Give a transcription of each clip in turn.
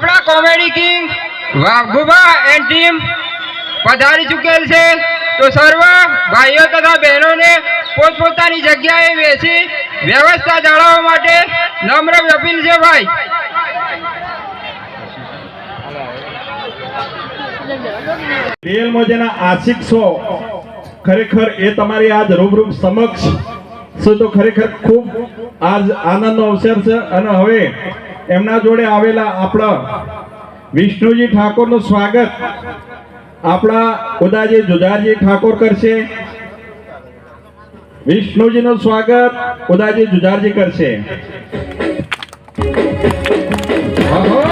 Comedy king Vaghubha and team પધારી ચૂકેલ છે. તો સર્વ ભાઈઓ તથા બહેનોને પોતપોતાની જગ્યાએ બેસી વ્યવસ્થા જાળવવા માટે નમ્ર અપીલ છે ભાઈ. ખરેખર એ તમારી આજ રૂબરૂ સમક્ષ તો ખરેખર ખૂબ આજ આનંદનો અવસર છે. અને હવે એમના જોડે આવેલા આપણા વિષ્ણુજી ઠાકોરનું સ્વાગત. આપણા ઉદાજી જુજારજી ઠાકોર કરશે. વિષ્ણુજીનું સ્વાગત ઉદાજી જુજારજી કરશે. આહો!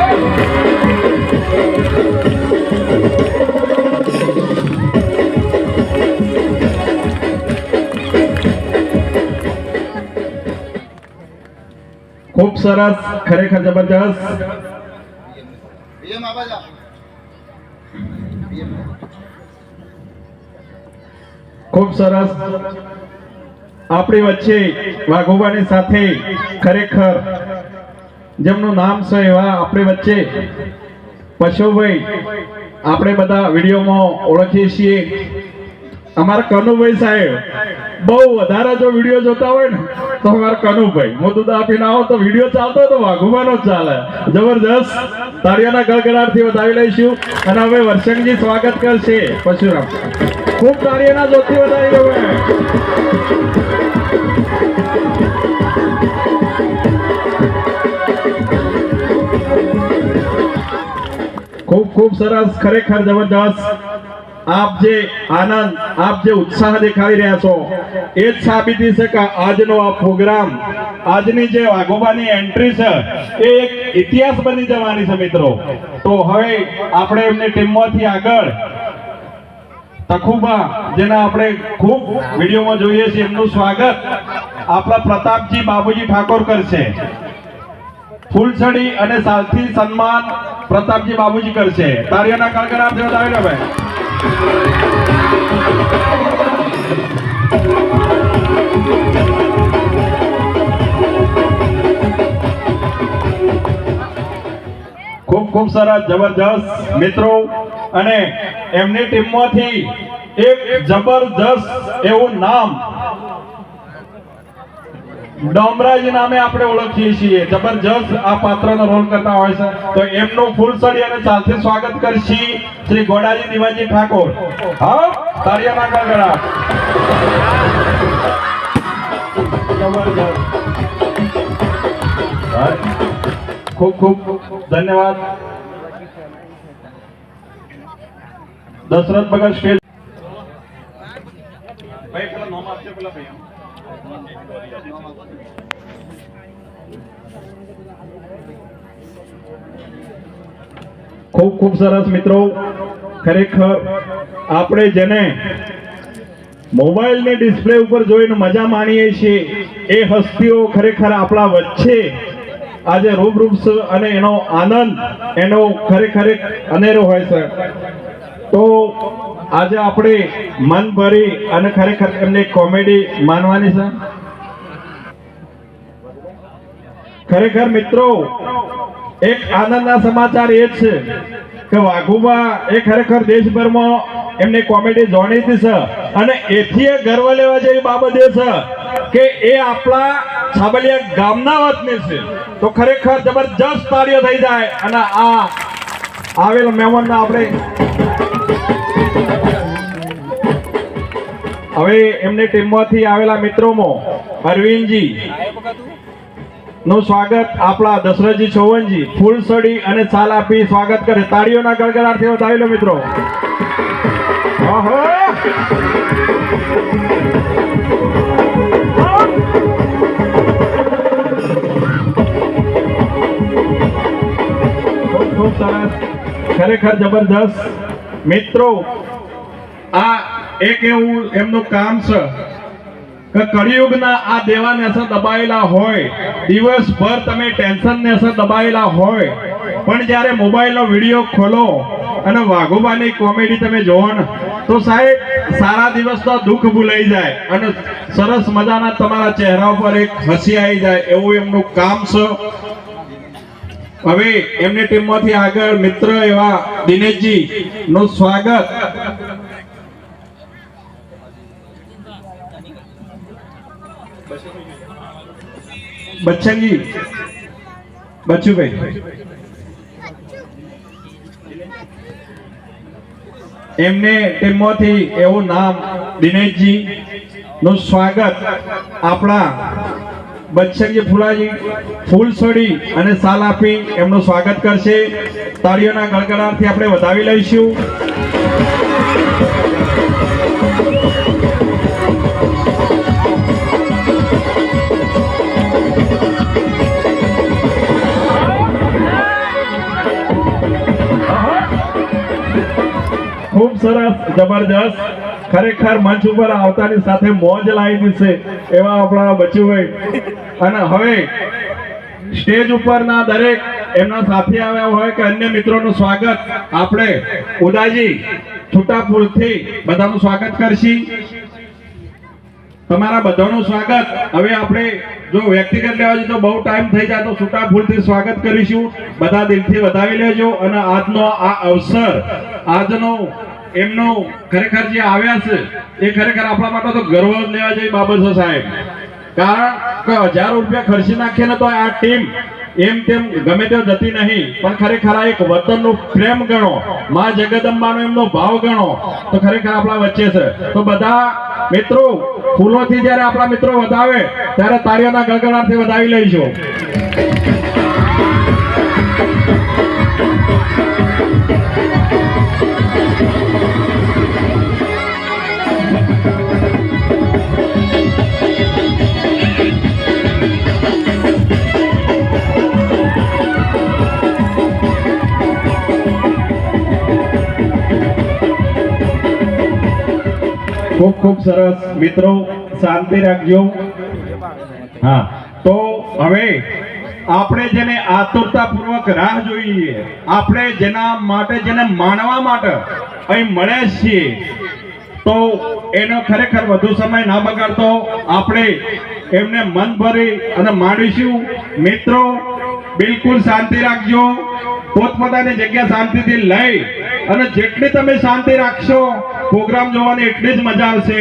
ખૂબ સરસ ખરેખર જબરજસ્ત. ખૂબ સરસ. આપણી વચ્ચે વાઘોબાની સાથે ખરેખર જેમનું નામ છે એવા આપણી વચ્ચે પશુભાઈ. આપણે બધા વિડીયોમાં ઓળખીએ છીએ. અમારા કનુભાઈ સાહેબ, બહુ વધારે જો વીડિયો જોતા હોય ને, તો અમારા કનુભાઈ હું આપીને આવો, તો વીડિયો ચાલતો તો વાઘુબાનો જ ચાલે. જબરજસ્ત. તાળીઓના ગળગડાટથી વધાવી લઈશું. અને હવે વર્ષંગજી સ્વાગત કરશે. પશુરામ ખૂબ તાળીઓના જોતી વધાવી હવે ખૂબ ખૂબ સરસ. ખરેખર જબરદસ્ત આપ જે આનંદ, આપ જે ઉત્સાહ દેખાડી રહ્યા છો, એ જ સાબિતી છે કે આજનો આ પ્રોગ્રામ, આજની જે વાઘોબાની એન્ટ્રી છે, એ એક ઇતિહાસ બની જવાની છે મિત્રો. તો હવે આપણે એમની ટીમમાંથી આગળ તખુબા, જેના આપણે ખૂબ વિડીયોમાં જોઈએ છીએ, એમનું સ્વાગત આપણા પ્રતાપજી બાબુજી ઠાકોર કરશે. ફૂલછડી અને સાલથી સન્માન પ્રતાપજી બાબુજી કરશે. તારીઓના કડકડાટ આપજો ભાઈ ખૂબ ખૂબ સરસ જબરજસ્ત મિત્રો અને એમની ટીમમાંથી એક જબરજસ્ત એવું નામ ડોમરાજી નામે આપણે ઓળખીએ છીએ. જબરજસ્ત આ પાત્રનો રોલ કરતા હોય છે. તો એમનું ફૂલસડી અને સાથે સ્વાગત કરશી શ્રી ગોડાજી દિવાજી ઠાકોર. હા જબરજસ્ત. હા. ખૂબ ખૂબ ધન્યવાદ. દશરથ ભગત સ્ટેજ ભાઈ, પેલા નોમ આપજો, પેલા ભાઈ. ખૂબ ખૂબ સરસ મિત્રો. ખરેખર આપણે જેને મોબાઈલની ડિસ્પ્લે ઉપર જોઈને મજા માણીએ છીએ, એ હસ્તીઓ ખરેખર આપણા વચ્ચે આજે રૂબરૂપ અને એનો આનંદ, એનો ખરેખર અનેરો હોય છે. તો આજે આપણે મન ભરી અને ખરેખર એમની કોમેડી માનવાની છે. ખરેખર મિત્રો એક આનંદના સમાચાર એ છે કે વાઘુબા એ ખરેખર દેશભરમાં એમની કોમેડી જાણીતી છે અને એથી એ ગર્વ લેવા જેવી બાબત એ છે કે એ આપણા છાબલિયા ગામના વતની છે. તો ખરેખર જબરજસ્ત તાળીઓ થઈ જાય અને આ આવેલ મહેમાનને આપણે હવે એમની ટીમમાંથી આવેલા મિત્રોમાં અરવિંદજી નું સ્વાગત આપણા દશરથજી ચૌહાણજી ફૂલસડી અને ચાલ આપી સ્વાગત કરે. તાળીઓના ગળગળાટથી વધાવી લો મિત્રો. આહો! ખૂબ ખૂબ સરસ. ખરેખર જબરદસ્ત મિત્રો, આ એક એવું એમનું કામ છે. કે કળિયુગના આ દેવા નેસે દબાયેલા હોય, દિવસભર તમે ટેન્શન નેસે દબાયેલા હોય, પણ જ્યારે મોબાઈલનો વીડિયો ખોલો અને વાઘોબાની કોમેડી તમે જોવો ને, તો સાહેબ, સારા દિવસનો દુઃખ ભૂલાઈ જાય અને સરસ મજાના તમારા ચહેરા ઉપર એક હસી આવી જાય એવું એમનું કામ છે. હવે એમની ટીમમાંથી આગળ મિત્ર એવા દિનેશજી નું સ્વાગત. બચ્ચનજી બચ્ચુભાઈ એમને ટીમમાંથી એવું નામ દિનેશજી નું સ્વાગત આપણા બચ્છનજી ફુલાજી ફૂલ છોડી અને સાલ આપી એમનું સ્વાગત કરશે. તાળીઓના ગળગડાથી આપણે વધાવી લઈશું. સરસ, જબરજસ્ત. ખરેખર મંચ ઉપર આવતાની સાથે મોજ લાવી દીશે એવા આપણા બચુભાઈ અને હવે સ્ટેજ ઉપરના દરેક એમના સાથે આવ્યા હોય કે અન્ય મિત્રોનું સ્વાગત. આપણે ઉદાજી છૂટા બધાનું સ્વાગત કરશી. તમારા બધાનું સ્વાગત. હવે આપણે જો વ્યક્તિગત લેવા જઈએ તો બહુ ટાઈમ થઈ જાય તો છૂટા ફૂલથી સ્વાગત કરીશું. બધા દિલથી વધાવી લેજો. અને આજનો આ અવસર, આજનો એમનો ખરેખર જે આવ્યા છે, એ ખરેખર આપણા માટે તો ગર્વ લેવા જેવી બાબત છે સાહેબ. કારણ કે હજાર રૂપિયા ખર્ચી નાખીએ ને તો આ ટીમ એમ તેમ ગમે તે જતી નહીં. પણ ખરેખર આ એક વતનનો પ્રેમ ગણો, માં જગદંબાનો એમનો ભાવ ગણો, તો ખરેખર આપણા વચ્ચે છે. તો બધા મિત્રો, ફૂલોથી જ્યારે આપણા મિત્રો વધાવે, ત્યારે તાળીઓના ગળગળાટથી વધાવી લઈશું. ખૂબ ખૂબ સરસ મિત્રો શાંતિ રાખજો. હા તો હવે આપણે જેને આતુરતાપૂર્વક રાહ જોઈએ, આપણે જેના માટે, જેને માણવા માટે અહીં મળે છીએ, તો એનો ખરેખર વધુ સમય ના બગાડતો આપણે એમને મન ભરી અને માણીશું. મિત્રો, બિલકુલ શાંતિ રાખજો. પોતપોતાની જગ્યા શાંતિથી લઈ અને જેટલી તમે શાંતિ રાખશો, પ્રોગ્રામ જોવાની એટલી જ મજા આવશે.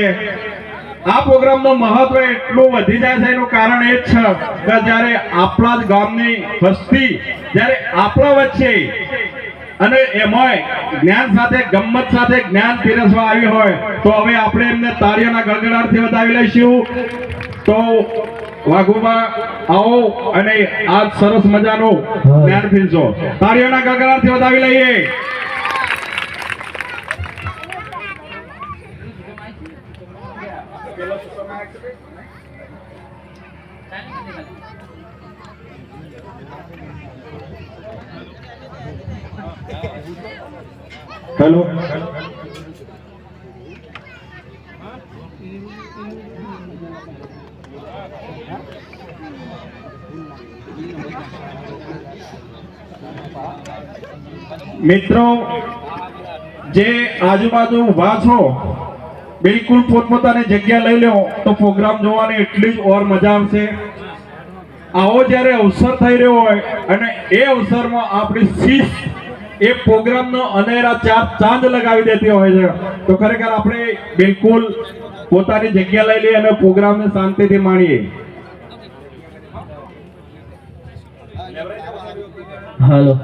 આ પ્રોગ્રામનું મહત્વ એટલું વધી જાય છે એનું કારણ એ જ છે કે જ્યારે આપણા જ ગામની વસ્તી જ્યારે આપણા વચ્ચે અને એમાંય જ્ઞાન સાથે ગમત સાથે જ્ઞાન પીરસવા આવી હોય તો હવે આપણે એમને તાળીઓના ગળગળાટથી વધાવી લઈશું. તો વાઘુમાં આવો અને આ સરસ મજાનું જ્ઞાન પીરસો. તાળીઓના ગળગળાટથી વધાવી લઈએ. હેલો. મિત્રો, જે આજુબાજુ ઊભા છો, બિલકુલ પોતપોતાની જગ્યા લઈ લો તો પ્રોગ્રામ જોવાની એટલી જ ઓર મજા આવશે. આવો જ્યારે અવસર થઈ રહ્યો હોય, અને એ અવસરમાં આપણી શિસ્ત એ પ્રોગ્રામનો અનેરા ચાર ચાંદ લગાવી દેતી હોય છે. તો ખરેખર આપણે બિલકુલ પોતાની જગ્યા લઈ લઈએ અને પ્રોગ્રામને શાંતિથી માણીએ. હાલો.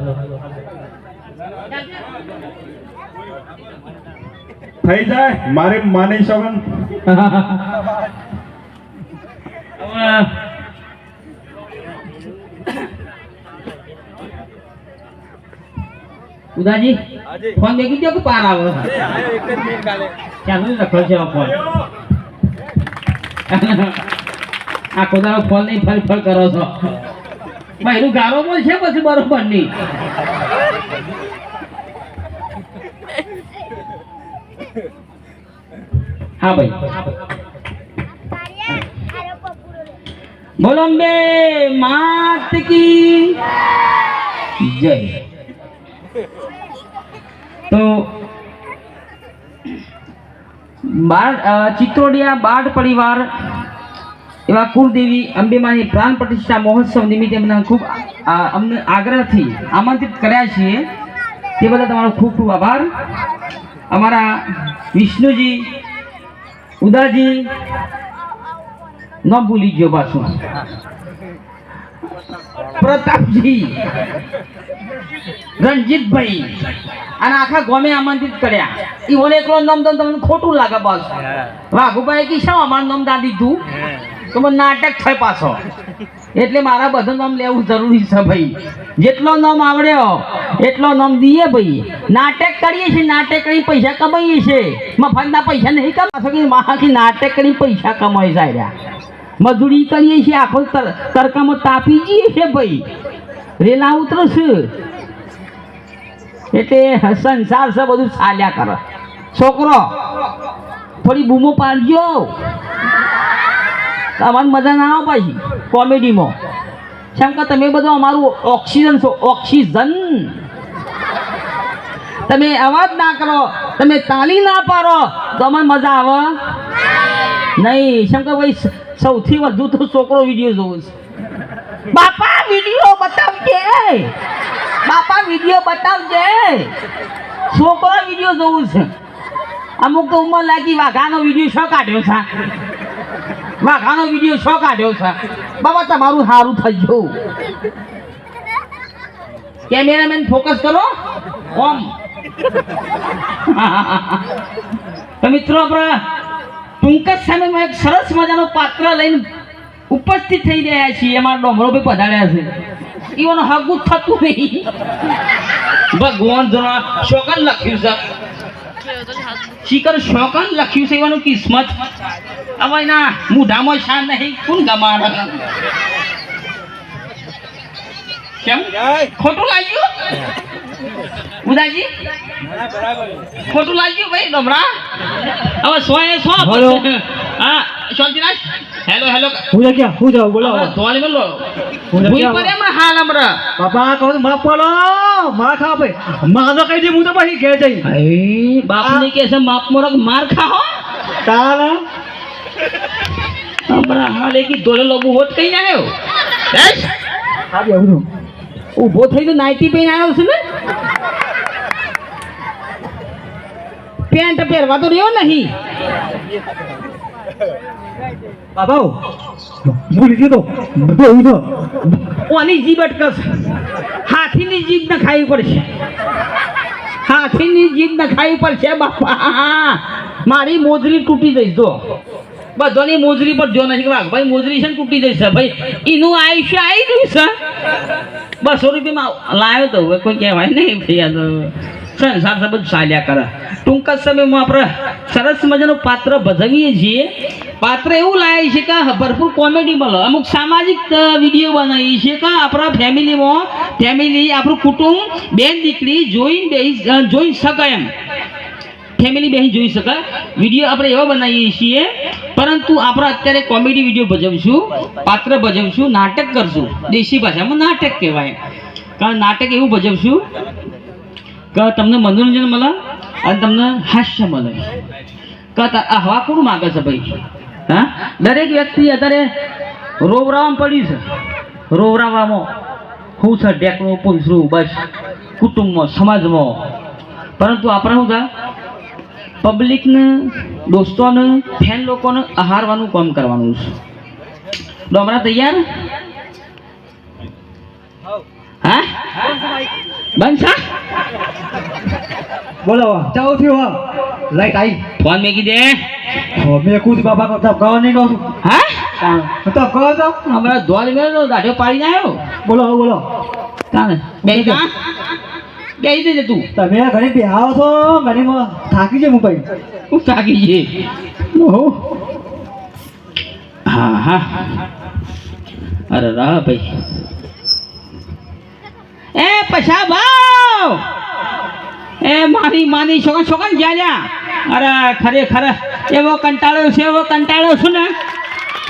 થઈ જાય મારે માની શકન ઉદાજી ફોન દેખી દો કે પાર આવે. ચાલો લખો છે ફોન. આ કોદાળો ફોન નહીં ફલ ફલ કરો છો. ભાઈ એનું ગારો બોલ છે પછી બરોબર નહીં. હા ભાઈ. બોલો બે માત કી જય. તો બાળ ચિત્રોડિયા બાળ પરિવાર એવા કુળદેવી અંબેમાની પ્રાણ પ્રતિષ્ઠા મહોત્સવ નિમિત્તે અમને ખૂબ અમને આગ્રહથી આમંત્રિત કર્યા છીએ. તે બદલ તમારો ખૂબ ખૂબ આભાર. અમારા વિષ્ણુજી, ઉદાજી, ન ભૂલી ગયો પાછું. પ્રતાપજી. રણજીતભાઈ. અને આખા ગોમે આમંત્રિત કર્યા. એ ઓને એકલો નામ તો તમને ખોટું લાગે બસ. વાઘુભાઈ કી શા અમારું નામ દા દીધું? તો મને નાટક થાય પાછો. એટલે મારા બધું નામ લેવું જરૂરી છે ભાઈ. જેટલો નામ આવડ્યો એટલો નામ દઈએ ભાઈ. નાટક કરીએ છીએ નાટક કરી પૈસા કમાઈએ છીએ. મફતના પૈસા નહીં કમાશો કે મહાકી નાટક કરી પૈસા કમાઈ જાય મજૂરી કરીએ છીએ આખો તરકામાં તાપી જઈએ છીએ ભાઈ. રેલા ઉતરશે. એટલે સંસાર છે, બધું ચાલ્યા કરે. છોકરો, થોડી બૂમો પાડજો. તમારી મજા ના આવે પાછી, કોમેડીમાં. કેમ કે તમે બધું અમારું ઓક્સિજન છો, ઓક્સિજન. તમે અવાજ ના કરો, તમે તાલી ના પાડો તો અમને મજા આવે. નહીં શંકરભાઈ ભાઈ, સૌથી વધુ તો છોકરો વીડિયો જોઉં છે. બાપા, વીડિયો બતાવજે. બાપા વીડિયો બતાવજે. છોકરો વીડિયો જોવું છે. અમુક તો ઉંમર લાગી વાઘાનો વીડિયો શો કાઢ્યો છે? વાઘાનો વીડિયો શો કાઢ્યો છે? બાબા, તમારું સારું થઈ ગયું. કેમેરામેન ફોકસ કરો. ઓમ. તો મિત્રો, આપણે ટૂંક જ સમયમાં એક સરસ મજાનો પાત્ર લઈને ઉપસ્થિત થઈ રહ્યા છીએ. એમાં ડોમરોભાઈ પધાર્યા છે. ઈવન હગું થતું નહીં. ભગવાન જણા શોકન લખ્યું છે. શિખર શોકન લખ્યું છે એવાનું કિસ્મત. હવે ના મૂઢામાં શાન નહીં. કોણ ગમાડ? કેમ? ખોટું લાગ્યું? ઉદાજી ખોટું લાગ્યું ભાઈ ડમરા હવે સો એ સો. હા શાંતિરાજ? Hello hello. હું ક્યાં? હું જાઉં બોલો ધોળી મેલો હું ભૂઈ પડે હમણાં હાલ અમરા બાપા કહો માફ પડો માર ખા ભાઈ. માનો કહી દે હું તો પછી ઘેર જઈ એ બાપને કે છે માપ મોરક માર ખાઓ તારા અમરા હાલ એકી ધોળે લોબુ હોત કઈ ના આવ્યો. હેસ? આ બેહું ઊભો થઈ તો નાઈટી પહેરીને આવ્યો છે ને? પેન્ટ પહેરવા તો રહ્યો નહીં. બાપા ભૂલી લીધી તો. બેહું તો. ઓની જીભ અટકશે હાથીની જીભ ને ખાવી પડશે. હાથીની જીભ ને ખાવી પડશે, બાપા. મારી મોજરી તૂટી જઈશ, જો. બધાની મોજરી પર જો નથી વાઘ. ભાઈ, મોજરી છે ને તૂટી જઈશ ભાઈ, એનું આયુષ્ય આવી ગયું છે બસો રૂપિયામાં લાવ્યો તો કોઈ કહેવાય નહીં, ભાઈ તો. સંસાર સંબંધ બધું ચાલ્યા કરે? ટૂંક જ સમયમાં આપણે સરસ મજાનું પાત્ર ભજવીએ છીએ. પાત્ર એવું લાવે છે કે ભરપૂર કોમેડી મળે. અમુક સામાજિક વીડિયો બનાવીએ છીએ કે આપણા ફેમિલીમાં, ફેમિલી, આપણું કુટુંબ, બેન દીકરી, જોઈને બેસી જોઈ શકાય એમ. ફેમિલી બેસી જોઈ શકાય. વીડિયો આપણે એવા બનાવીએ છીએ. પરંતુ આપણે અત્યારે કોમેડી વીડિયો ભજવશું, પાત્ર ભજવશું, નાટક કરશું. દેશી ભાષામાં નાટક કહેવાય. કારણ નાટક એવું ભજવશું કે તમને મનોરંજન મળે અને તમને હાસ્ય મળે. કા આ હવા કોણ માગે છે ભાઈ? હા? દરેક વ્યક્તિ અત્યારે રોવરાવામાં પડ્યું છે. રોવરાવામાં હું છે ઢેકણું પૂંછરું બસ, કુટુંબમાં, સમાજમાં. પરંતુ આપણે શું થાય પબ્લિકને, દોસ્તોને, ફેન લોકોને આહારવાનું કામ કરવાનું છે. ડોમરા તૈયાર? હા? બનશા બોલો. ચાલો થયો લાઈટ આવી ફોન મેકી દે મેં કુછ બાપા કહો તબ કહો નહીં કહું હા? તબ કહો છો. હમણાં ધોલ મેળો દાઢો પાડીને આવ્યો બોલો હવે બોલો. તાને બે કા બેસી દેજે તું. તમે ઘણી બેહાવો છો ઘણીમાં થાકી છે હું ભાઈ હું થાકી છે હા. હા અરે રા ભાઈ. એ પછા ભાવ. એ મારી માની છોકરા છોકરા જ્યાં. અરે ખરેખર એવો કંટાળો છે, એવો કંટાળો છું ને.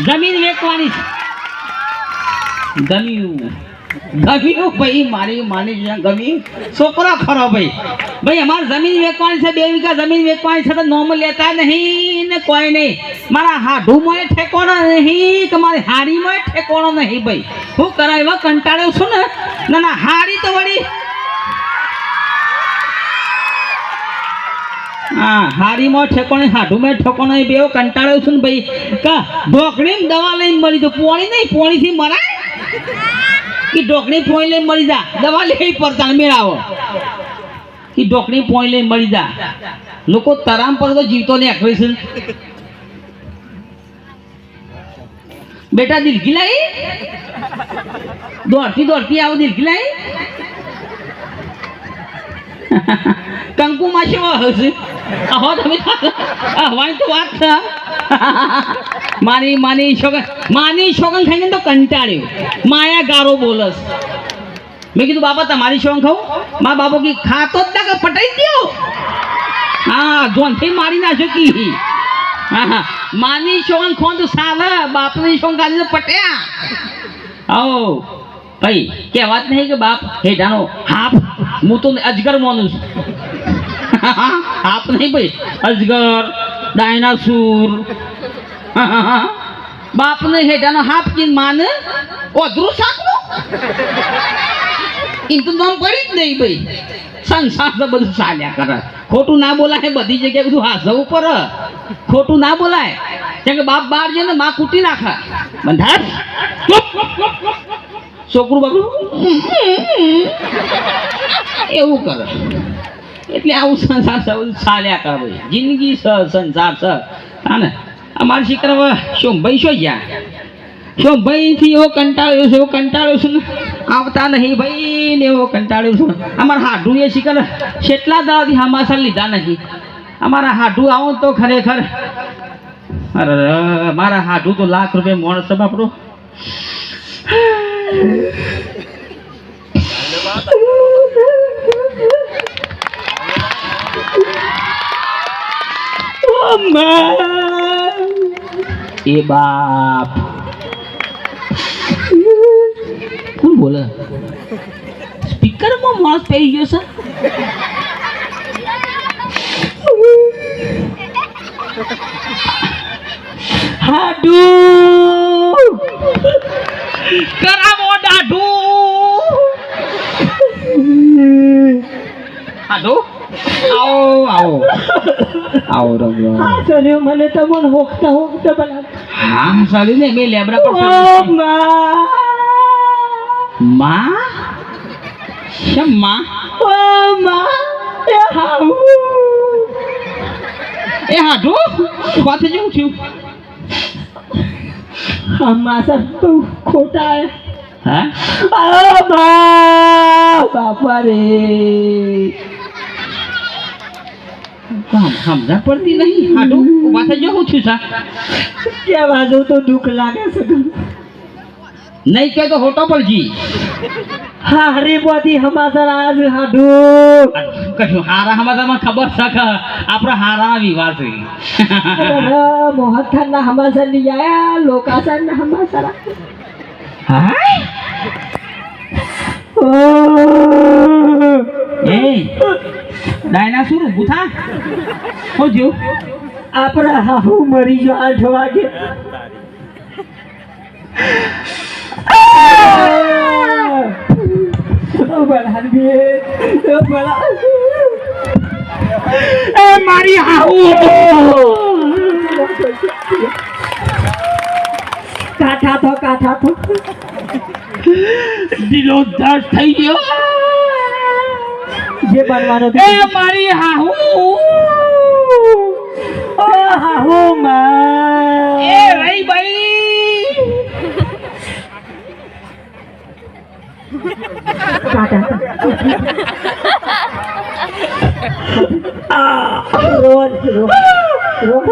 જમીન વેચવાની છે. જમીન. ગમ્યું ભાઈ, મારી માની ગમી. છોકરો ખરો ભાઈ. ભાઈ, અમારે જમીન વેચવાની છે, બે વીઘા જમીન વેચવાની છે, તો નોમ લેતા નહીં ને કોઈ નહીં. મારા હાઢુમાં ઠેકોણો નહીં કે મારી હારીમાં ઠેકોણો નહીં ભાઈ. હું એવા કંટાળ્યો છું ને ના ના હારી તો વળી. હા હારીમાં ઠેકોણે હાઢુમાં ઠેકોણે બે કંટાળ્યો છું ને ભાઈ. કા ઢોકળી દવા લઈને મળી તો પોણી નહીં, પોણીથી મરાય? કે ઢોકણી પોઈ લઈને મરી જા. દવા લેવી પડતા મેળાવો. કે ઢોકળી પોઈ લઈને મળી જા. લોકો તરામ પર તો જીવતો ને આખરી છે બેટા દિલકી લાઈ દોડતી દોડતી આવો દિલગી લાઈ કંકુ માં શું હશે? આવો તમે હવાની તો વાત છે. મારી માની છોકન માની છોકન ખાઈને તો કંટાળ્યો. માયા ગારો બોલસ. મેં કીધું, બાપા, તમારી છોકન ખાઉં? મા બાપો કી, ખાતો જ ના પટાઈ દો હા જોનથી મારી નાખ્યો કી હા હા. માની છોકન ખોન તો સાલ, બાપની છોકન ખાલી તો પટ્યા. આવો. ભાઈ, કહેવાત નહીં કે બાપ હેઠાનો હાફ, હું તો અજગર માનું છું. હાફ નહીં ભાઈ. અજગર, ડાયનાસુર. બાપને હેઠાનો હાફ કીન માને, ઓધરું શાકનું? એમ તો નામ પડી જ નહીં ભાઈ. સંસાર તો બધું ચાલ્યા કરે. ખોટું ના બોલાય બધી જગ્યાએ બધું હાસવું પર. ખોટું ના બોલાય. કેમ કે બાપ બહાર જઈને માં કૂટી નાખે. બંધાર. છોકરું બાપરું એવું કરે. એટલે આવું સંસાર બધું ચાલ્યા કર ભાઈ. જિંદગી છે સંસાર છે હા ને? અમારા શીખર સોમભાઈ શું ગયા? સોમભાઈ થી એવો કંટાળ્યો છે, એવો કંટાળ્યો છે આવતા નહીં ભાઈ ને એવો કંટાળ્યો છે. અમારા હાડું એ શીખર કેટલા દાવાથી હમાસા લીધા નથી અમારા હાડું આવું તો ખરેખર. અરે મારા હાડું તો લાખ રૂપિયા માણસ છે બાપડું. એ બાપ. કોણ બોલે? સ્પીકરમાં માણસ પહેરી ગયો છે. હાડુ. કરાવો દાઢુ. આવો આવો આવો રગો સર્યો મને તો મન હોકતા હોકતા બના હા સારી ને મેં લેબડા પર ઓ સારી. માં માં શેમમાં ઓ માં એ હાઉ એ હાડુ વાત જેવું થયું હમાસા બહુ ખોટા હે હા ઓ બા બાપા રે કામ સમજા પડતી નહીં. હાડું ઊભા થઈ જાઉં છું સા. ક્યાં વાજો તો દુઃખ લાગે છે. નહીં કે તો હોટો પર જી. હા હરી બોધી હમાસર આજ હાડુ કશું હારા હમાદામાં ખબર છે કે આપણો હારા વિવાહ છે. મોહન ખાન ના હમાસરની આયા લોકાસર ના હમાસર હા? ઓ એ ડાયનાસોર ઊભું થા હો જો આપણા હાહુ મરી ગયો આઠ વાગે. મારી હાહુ. કાઠા તો કાઠા તો દિલો દર્દ થઈ ગયો. જે બનવાનો એ મારી હાહુ ઓ હાહુ માં એ રહી ભાઈ કાઠા આ રોજ રોજ રોજ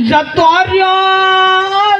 જતો રહ્યો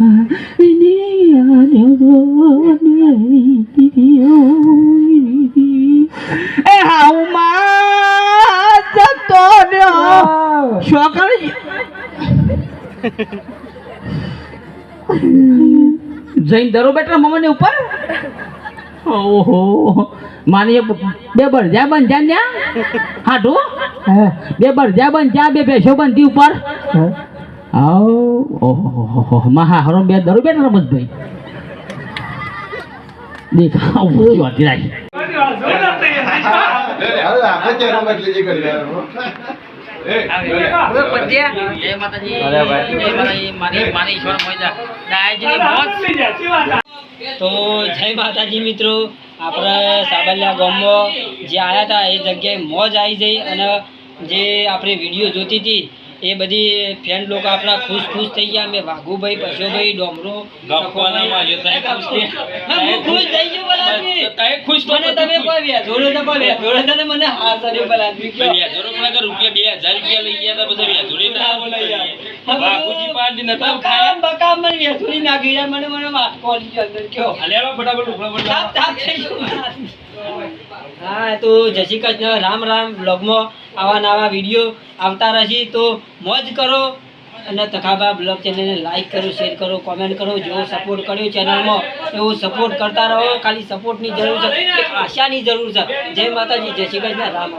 એ હાઉમાં જતો રહ્યો. છોકરી. જઈને દરો બેટા મમ્મી ઉપર? ઓહો. એક બે બળજા બંધ્યા ને હાટુ. બે બળજા બંધ્યા બે ભેસો બંધી ઉપર. આવ ઓહો મહા હરો બે દરો બેટા રમતભાઈ દેખાવ ઊંચી વાતી રાખી તો જય માતાજી મિત્રો. આપણે સાબલિયા ગામમાં જે આવ્યા હતા એ જગ્યાએ મોજ આવી જઈ અને જે આપણે વીડિયો જોતી હતી એ બધી ફ્રેન્ડ લોકો આપણા ખુશ ખુશ થઈ ગયા. મેં વાઘુભાઈ પશુભાઈ ડોમરો ખુશ થઈ ગયો પેલા આદમી. મને તમે તો મને મને વ્યાજોડી મને મને ગયો અંદર કયો. થઈ ગયું. હા તો જય શ્રી કૃષ્ણ. રામ રામ. બ્લોગમાં આવા નવા વીડિયો આવતા રહેશે તો મોજ કરો અને તખાબા બ્લોગ ચેનલને લાઈક કરો શેર કરો કોમેન્ટ કરો, જેવો સપોર્ટ કર્યો ચેનલમાં, એવો સપોર્ટ કરતા રહો, ખાલી સપોર્ટની જરૂર છે આશાની જરૂર છે. જય માતાજી, જય શ્રી કૃષ્ણ રામ.